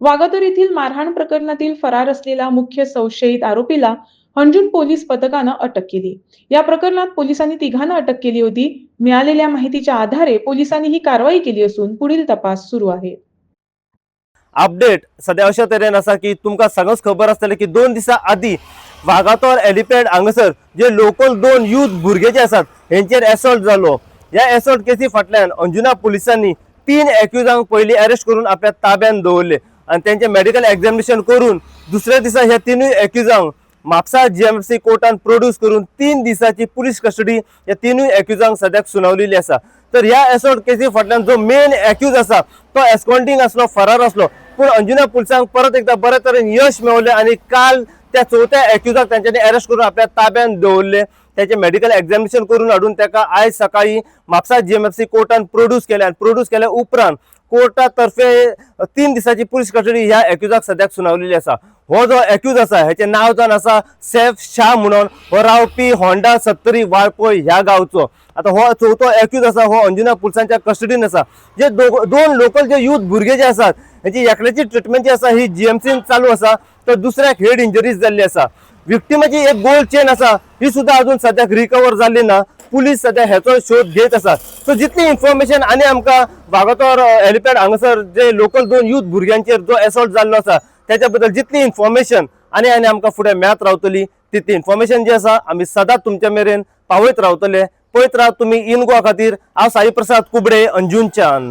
वागातोर येथील मारहाण प्रकरणातील फरार असलेला मुख्य संशयित आरोपीला हंजून पोलीस पथकानं अटक केली. या प्रकरणात पोलिसांनी तिघांना अटक केली होती. मिळालेल्या माहितीच्या आधारे पोलिसांनी ही कारवाई केली असून पुढील तपास सुरू आहे. अपडेट सध्या अशा तरेन आसा की तुमकां सगळंच खबर आसतलें की दोन दिसां आदीं वागातोर एलिपेड हांगासर जे लोकल दोन यूथ भुरगे जे आसात हेंचेर एसॉल्ट जालो ह्या एसॉल्ट केसी फाटल्यान अंजुना पुलिसांनी तीन एक्युजांक पयलीं अरेस्ट करून आपल्या ताब्यान दवरले. आनी त्यांचे मेडिकल एक्झामिनेशन करून दुसऱ्या दिसा ह्या तिनूय एक्युजांक म्हापसा जीएमसी कोर्टान प्रोड्यूस करून तीन दिसाची पुलीस कस्टडी ह्या तिनूय एक्युजांक सद्याक सुनावलेली आसा तर ह्या एसोट केसी फाटल्यान जो मेन एक्यूज आसा तो एस्कॉन्टींग असलो फरार असलो पूण अंजुना पुलिसांक परत एकदा बऱ्या तरेन यश मेळवलें आनी काल त्या चवथ्या एक्युजाक तांच्यांनी अरेस्ट करून आपल्या ताब्यात दौरले त्याचे मेडिकल एक्झामिनेशन करून हाडून त्याका आयज सकाळी म्हापसा जीएमएफसी कोर्टान प्रोड्यूस केले आनी प्रोड्यूस केल्या उपरांत कोर्टा तर्फे तीन दिसाची पुलीस कस्टडी ह्या एक्युजाक सद्याक सुनावलेली आसा हो जो एक्यूज आसा हेचे नांव जावन आसा सैफ शाह म्हणून हो रावपी होंडा सत्तरी वाळपय ह्या गांवचो. आता हो चवथो एक्यूज आसा हो अंजुना पुलिसांच्या कस्टडीन आसा जे दोन लोकल जे यूथ भुरगे जे आसात हेची एकल्याची ट्रिटमेंट जी आसा ही जीएमसीन चालू आसा तर दुसऱ्याक हेड इंजरीज जाल्ली आसा विक्टिमाची एक गोल्ड चेन आसा ही सुद्धा अजून सद्याक रिकवर जाल्ली ना. पुलीस सध्या ह्याचो शोध घेत आसा सो जितली इन्फॉर्मेशन आनी आमकां वागातोर हेलिपॅड हांगासर जे लोकल दोन यूथ भुरग्यांचेर जो एसॉल्ट जाल्लो आसा त्याच्या बद्दल जितली इन्फॉर्मेशन आनी आनी आमकां फुडें मेळत रावतली तितली इन्फॉर्मेशन जी आसा आमी सदांच तुमच्या मेरेन पावयत रावतले. पळयत राव तुमी इन गोवा खातीर. हांव साई प्रसाद कुबडे अंजुनच्यान